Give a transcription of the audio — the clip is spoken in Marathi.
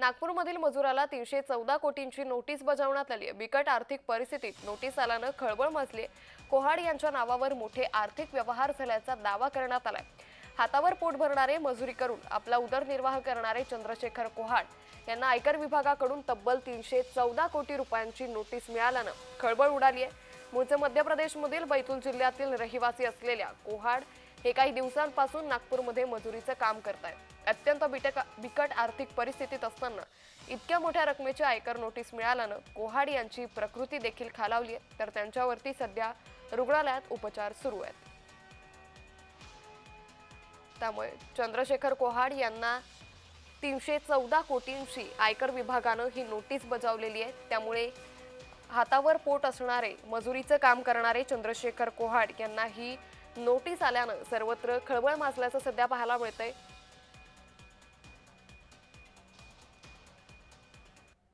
नागपूरमधील मजुराला तीनशे चौदा कोटींची नोटीस बजावण्यात आली आहे. बिकट आर्थिक परिस्थितीत नोटीस आल्यानं खळबळ माजली कोहाड यांच्या नावावर मोठे आर्थिक व्यवहार झाल्याचा दावा करण्यात आलाय. हातावर पोट भरणारे मजुरी करून आपला उदरनिर्वाह करणारे चंद्रशेखर कोहाड यांना आयकर विभागाकडून तब्बल तीनशे चौदा कोटी रुपयांची नोटीस मिळाल्यानं खळबळ उडाली आहे. मूळचे मध्य प्रदेशमधील बैतूल जिल्ह्यातील रहिवासी असलेल्या कोहाड हे काही दिवसांपासून नागपूरमध्ये मजुरीचं काम करतायत. अत्यंत बिटक बिकट आर्थिक परिस्थितीत असताना इतक्या मोठ्या रकमेची आयकर नोटीस मिळाल्यानं कोहाड यांची प्रकृती देखील खालावली आहे. तर त्यांच्यावरती सध्या रुग्णालयात उपचार सुरू आहेत. त्यामुळे चंद्रशेखर कोहाड यांना तीनशे चौदा कोटींची आयकर विभागानं ही नोटीस बजावलेली आहे. त्यामुळे हातावर पोट असणारे मजुरीचं काम करणारे चंद्रशेखर कोहाड यांना ही नोटीस आल्यानं सर्वत्र खळबळ माजल्याचं सध्या पाहायला मिळतंय.